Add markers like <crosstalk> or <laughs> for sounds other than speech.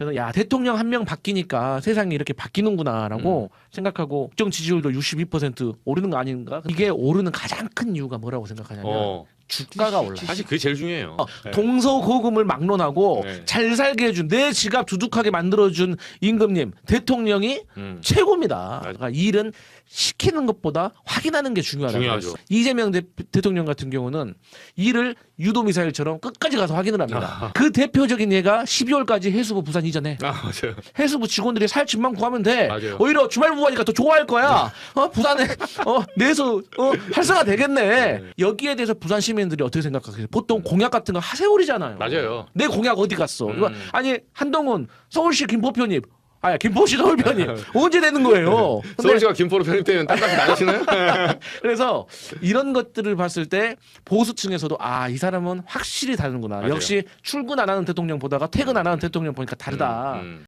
저는 야 대통령 한 명 바뀌니까 세상이 이렇게 바뀌는구나라고 생각하고 국정 지지율도 62% 오르는 거 아닌가? 이게 오르는 가장 큰 이유가 뭐라고 생각하냐면 어. 주가가 올라. 사실 그게 제일 중요해요. 어, 네. 동서고금을 막론하고 네. 잘 살게 해준 내 지갑 두둑하게 만들어준 임금님 대통령이 음. 최고입니다. 맞아. 그러니까 일은 시키는 것보다 확인하는 게 중요하다. 중요하죠. 이재명 대, 통령 같은 경우는 일을 유도 미사일처럼 끝까지 가서 확인을 합니다. 아. 그 대표적인 예가 12월까지 해수부 부산 이전에 아 맞아요. 해수부 직원들이 살 집만 구하면 돼. 맞아요. 오히려 주말 부부하니까 더 좋아할 거야. 어 부산에 어 내수 어 활성화 되겠네. 네. 여기에 대해서 부산 시민 들이 어떻게 생각하세요? 보통 공약 같은 거 하세월이잖아요. 맞아요. 내 공약 어디 갔어? 음. 이거 아니 한동훈 서울시 김포 편입. 아야 김포시 서울 편입 언제 되는 거예요? 근데 서울시가 김포로 편입되면 땅값이 나가시나요? <laughs> 그래서 이런 것들을 봤을 때 보수층에서도 아 이 사람은 확실히 다르구나. 맞아요. 역시 출근 안 하는 대통령 보다가 퇴근 안 하는 대통령 보니까 다르다. 음, 음.